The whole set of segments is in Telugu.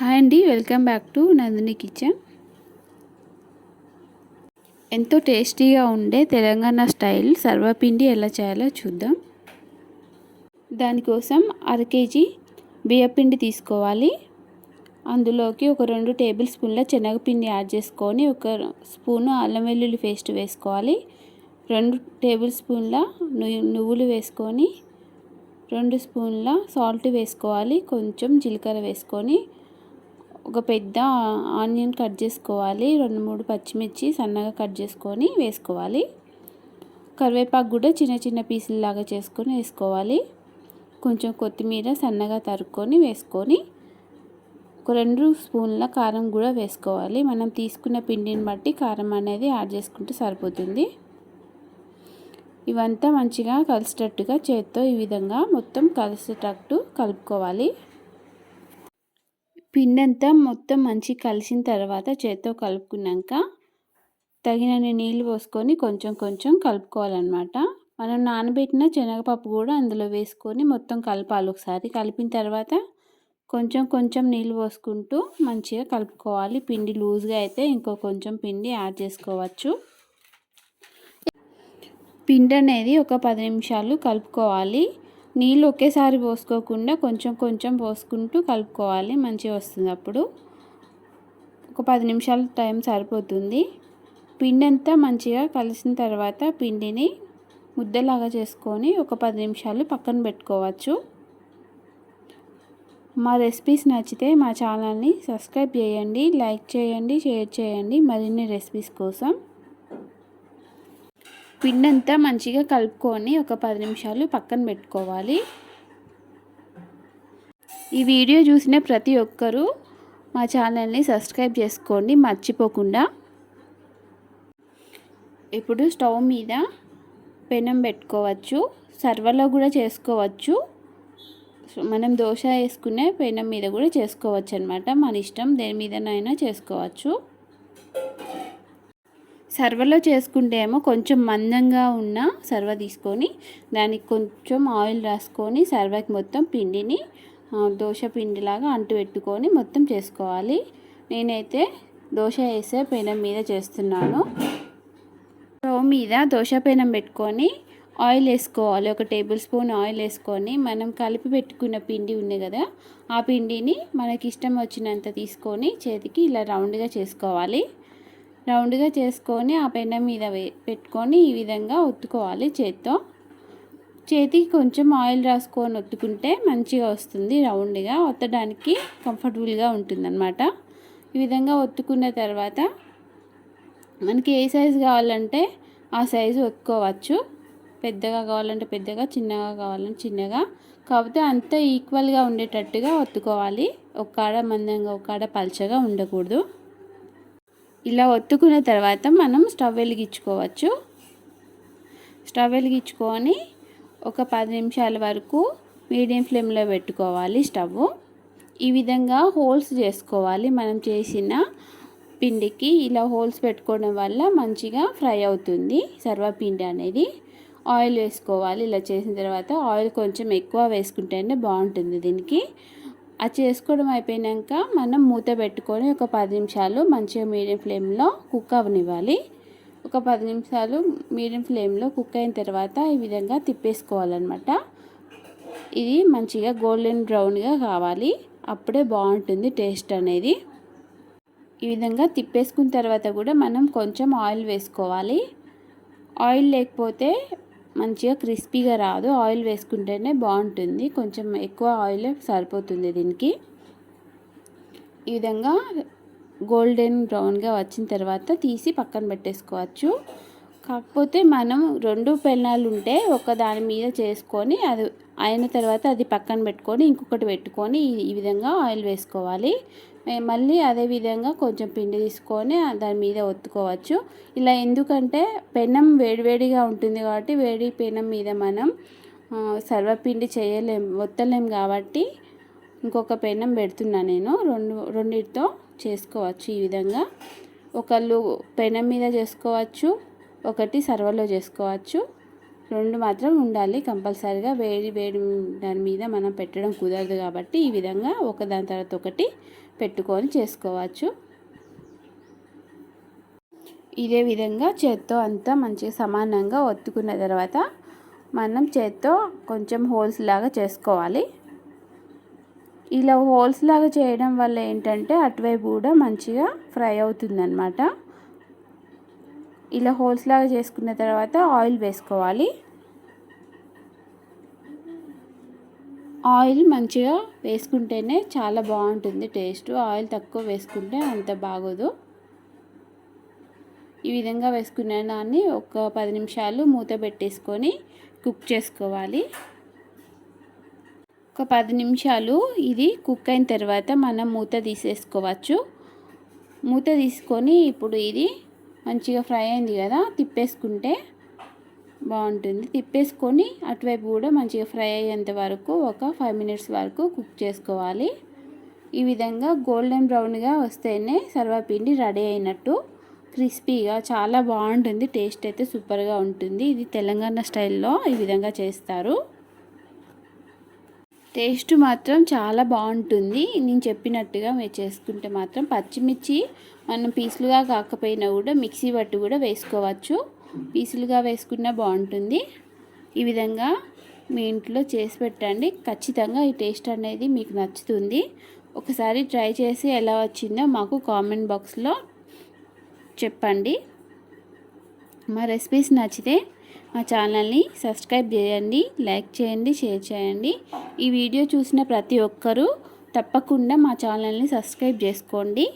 హాయ్ అండి welcome back to Nandini kitchen. ఎంతో టేస్టీగా ఉండే తెలంగాణ స్టైల్ సర్వపిండి ఎలా చేయాలో చూద్దాం. దానికోసం అర కేజీ బియ్యపిండి తీసుకోవాలి. అందులోకి ఒక రెండు టేబుల్ స్పూన్ల శనగపిండి యాడ్ చేసుకొని ఒక స్పూను అల్లం వెల్లుల్లి పేస్ట్ వేసుకోవాలి. రెండు టేబుల్ స్పూన్ల నువ్వులు వేసుకొని రెండు స్పూన్ల సాల్ట్ వేసుకోవాలి. కొంచెం జీలకర్ర వేసుకొని ఒక పెద్ద ఆనియన్ కట్ చేసుకోవాలి. రెండు మూడు పచ్చిమిర్చి సన్నగా కట్ చేసుకొని వేసుకోవాలి. కరివేపాకు కూడా చిన్న చిన్న పీసులలాగా చేసుకొని వేసుకోవాలి. కొంచెం కొత్తిమీర సన్నగా తరుక్కొని వేసుకొని ఒక రెండు స్పూన్ల కారం కూడా వేసుకోవాలి. మనం తీసుకున్న పిండిని బట్టి కారం అనేది యాడ్ చేసుకుంటే సరిపోతుంది. ఇవంతా మంచిగా కలిసేటట్టుగా చేత్తో ఈ విధంగా మొత్తం కలిసేటట్టు కలుపుకోవాలి. పిండంతా మొత్తం మంచి కలిసిన తర్వాత చేత్తో కలుపుకున్నాక తగినన్ని నీళ్ళు పోసుకొని కొంచెం కొంచెం కలుపుకోవాలన్నమాట. మనం నానబెట్టిన శనగపప్పు కూడా అందులో వేసుకొని మొత్తం కలపాలి ఒకసారి. కలిపిన తర్వాత కొంచెం కొంచెం నీళ్ళు పోసుకుంటూ మంచిగా కలుపుకోవాలి. పిండి లూజ్గా అయితే ఇంకో కొంచెం పిండి యాడ్ చేసుకోవచ్చు. పిండి అనేది ఒక పది నిమిషాలు కలుపుకోవాలి. నీళ్ళు ఒకేసారి పోసుకోకుండా కొంచెం కొంచెం పోసుకుంటూ కలుపుకోవాలి. మంచిగా వస్తుంది అప్పుడు. ఒక పది నిమిషాల టైం సరిపోతుంది. పిండి అంతా మంచిగా కలిసిన తర్వాత పిండిని ముద్దలాగా చేసుకొని ఒక పది నిమిషాలు పక్కన పెట్టుకోవచ్చు. మా రెసిపీస్ నచ్చితే మా ఛానల్ని సబ్స్క్రైబ్ చేయండి లైక్ చేయండి షేర్ చేయండి మరిన్ని రెసిపీస్ కోసం. పిండి అంతా మంచిగా కలుపుకొని ఒక పది నిమిషాలు పక్కన పెట్టుకోవాలి. ఈ వీడియో చూసిన ప్రతి ఒక్కరూ మా ఛానల్ని సబ్స్క్రైబ్ చేసుకోండి మర్చిపోకుండా. ఇప్పుడు స్టవ్ మీద పెనం పెట్టుకోవచ్చు సర్వలో కూడా చేసుకోవచ్చు. మనం దోశ వేసుకునే పెనం మీద కూడా చేసుకోవచ్చు అనమాట మన ఇష్టం దేని మీదనైనా చేసుకోవచ్చు. సర్వలో చేసుకుంటే ఏమో కొంచెం మందంగా ఉన్న సర్వ తీసుకొని దానికి కొంచెం ఆయిల్ రాసుకొని సర్వకి మొత్తం పిండిని దోశ పిండిలాగా అంటు పెట్టుకొని మొత్తం చేసుకోవాలి. నేనైతే దోశ వేసే పెనం మీద చేస్తున్నాను. స్టవ్ మీద దోశ పెనం పెట్టుకొని ఆయిల్ వేసుకోవాలి. ఒక టేబుల్ స్పూన్ ఆయిల్ వేసుకొని మనం కలిపి పెట్టుకున్న పిండి ఉంది కదా ఆ పిండిని మనకి ఇష్టం వచ్చినంత తీసుకొని చేతికి ఇలా రౌండ్గా చేసుకోవాలి. రౌండ్గా చేసుకొని ఆ పెన్న మీద పెట్టుకొని ఈ విధంగా ఒత్తుకోవాలి చేత్తో. చేతికి కొంచెం ఆయిల్ రాసుకొని ఒత్తుకుంటే మంచిగా వస్తుంది రౌండ్గా ఒత్తడానికి కంఫర్టబుల్గా ఉంటుందన్నమాట. ఈ విధంగా ఒత్తుకున్న తర్వాత మనకి ఏ సైజు కావాలంటే ఆ సైజు ఒత్తుకోవచ్చు. పెద్దగా కావాలంటే పెద్దగా చిన్నగా కావాలంటే చిన్నగా. కాకపోతే అంత ఈక్వల్గా ఉండేటట్టుగా ఒత్తుకోవాలి. ఒక్కాడ మందంగా ఒక్కాడ పల్చగా ఉండకూడదు. ఇలా ఒత్తుకున్న తర్వాత మనం స్టవ్ వెలిగించుకోవచ్చు. స్టవ్ వెలిగించుకొని ఒక పది నిమిషాల వరకు మీడియం ఫ్లేమ్లో పెట్టుకోవాలి స్టవ్. ఈ విధంగా హోల్స్ చేసుకోవాలి. మనం చేసిన పిండికి ఇలా హోల్స్ పెట్టుకోవడం వల్ల మంచిగా ఫ్రై అవుతుంది. సర్వపిండి అనేది ఆయిల్ వేసుకోవాలి. ఇలా చేసిన తర్వాత ఆయిల్ కొంచెం ఎక్కువ వేసుకుంటేనే బాగుంటుంది దీనికి. అది చేసుకోవడం అయిపోయినాక మనం మూత పెట్టుకొని ఒక పది నిమిషాలు మంచిగా మీడియం ఫ్లేమ్లో కుక్ అవనివ్వాలి. ఒక పది నిమిషాలు మీడియం ఫ్లేమ్లో కుక్ అయిన తర్వాత ఈ విధంగా తిప్పేసుకోవాలన్నమాట. ఇది మంచిగా గోల్డెన్ బ్రౌన్గా కావాలి. అప్పుడే బాగుంటుంది టేస్ట్ అనేది. ఈ విధంగా తిప్పేసుకున్న తర్వాత కూడా మనం కొంచెం ఆయిల్ వేసుకోవాలి. ఆయిల్ లేకపోతే మంచిగా క్రిస్పీగా రాదు. ఆయిల్ వేసుకుంటేనే బాగుంటుంది. కొంచెం ఎక్కువ ఆయిల్ సరిపోతుంది దీనికి. ఈ విధంగా గోల్డెన్ బ్రౌన్గా వచ్చిన తర్వాత తీసి పక్కన పెట్టేసుకోవచ్చు. కాకపోతే మనం రెండు పెనాలు ఉంటే ఒక దాని మీద చేసుకొని అది అయిన తర్వాత అది పక్కన పెట్టుకొని ఇంకొకటి పెట్టుకొని ఈ విధంగా ఆయిల్ వేసుకోవాలి. మళ్ళీ అదే విధంగా కొంచెం పిండి తీసుకొని దాని మీద ఒత్తుకోవచ్చు. ఇలా ఎందుకంటే పెనం వేడివేడిగా ఉంటుంది కాబట్టి వేడి పెనం మీద మనం సర్వపిండి చేయలేం ఒత్తలేం కాబట్టి ఇంకొక పెనం పెడుతున్నా నేను. రెండు రెండిటితో చేసుకోవచ్చు ఈ విధంగా. ఒకళ్ళు పెనం మీద చేసుకోవచ్చు ఒకటి సర్వలో చేసుకోవచ్చు. రెండు మాత్రం ఉండాలి కంపల్సరీగా. వేడి వేడి దాని మీద మనం పెట్టడం కుదరదు కాబట్టి ఈ విధంగా ఒకదాని తర్వాత ఒకటి పెట్టుకొని చేసుకోవచ్చు. ఇదే విధంగా చేత్తో అంతా మంచిగా సమానంగా ఒత్తుకున్న తర్వాత మనం చేత్తో కొంచెం హోల్స్ లాగా చేసుకోవాలి. ఇలా హోల్స్ లాగా చేయడం వల్ల ఏంటంటే అటువైపు కూడా మంచిగా ఫ్రై అవుతుందన్నమాట. ఇలా హోల్స్ లాగా చేసుకున్న తర్వాత ఆయిల్ వేసుకోవాలి. ఆయిల్ మంచిగా వేసుకుంటేనే చాలా బాగుంటుంది టేస్ట్. ఆయిల్ తక్కువ వేసుకుంటే అంత బాగోదు. ఈ విధంగా వేసుకున్న దాన్ని ఒక పది నిమిషాలు మూత పెట్టేసుకొని కుక్ చేసుకోవాలి. ఒక పది నిమిషాలు ఇది కుక్ అయిన తర్వాత మనం మూత తీసేసుకోవచ్చు. మూత తీసుకొని ఇప్పుడు ఇది మంచిగా ఫ్రై అయింది కదా తిప్పేసుకుంటే బాగుంటుంది. తిప్పేసుకొని అటువైపు కూడా మంచిగా ఫ్రై అయ్యేంత వరకు ఒక ఫైవ్ మినిట్స్ వరకు కుక్ చేసుకోవాలి. ఈ విధంగా గోల్డెన్ బ్రౌన్గా వస్తేనే సర్వపిండి రెడీ అయినట్టు క్రిస్పీగా చాలా బాగుంటుంది. టేస్ట్ అయితే సూపర్గా ఉంటుంది. ఇది తెలంగాణ స్టైల్లో ఈ విధంగా చేస్తారు. టేస్ట్ మాత్రం చాలా బాగుంటుంది. నేను చెప్పినట్టుగా మీరు చేసుకుంటే మాత్రం పచ్చిమిర్చి మనం పీసులుగా కాకపోయినా కూడా మిక్సీ పట్టు కూడా వేసుకోవచ్చు. పీసులుగా వేసుకున్నా బాగుంటుంది. ఈ విధంగా మీ ఇంట్లో చేసి పెట్టండి. ఖచ్చితంగా ఈ టేస్ట్ అనేది మీకు నచ్చుతుంది. ఒకసారి ట్రై చేసి ఎలా వచ్చిందో మాకు కామెంట్ బాక్స్లో చెప్పండి. మా రెసిపీస్ నచ్చితే మా ఛానల్ని సబ్స్క్రైబ్ చేయండి లైక్ చేయండి షేర్ చేయండి. ఈ వీడియో చూసిన ప్రతి ఒక్కరూ తప్పకుండా మా ఛానల్ని సబ్స్క్రైబ్ చేసుకోండి.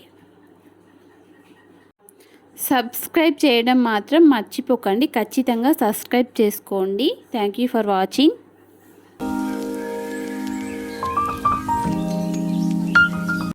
సబ్స్క్రైబ్ చేయడం మాత్రం మర్చిపోకండి. ఖచ్చితంగా సబ్స్క్రైబ్ చేసుకోండి. Thank you for watching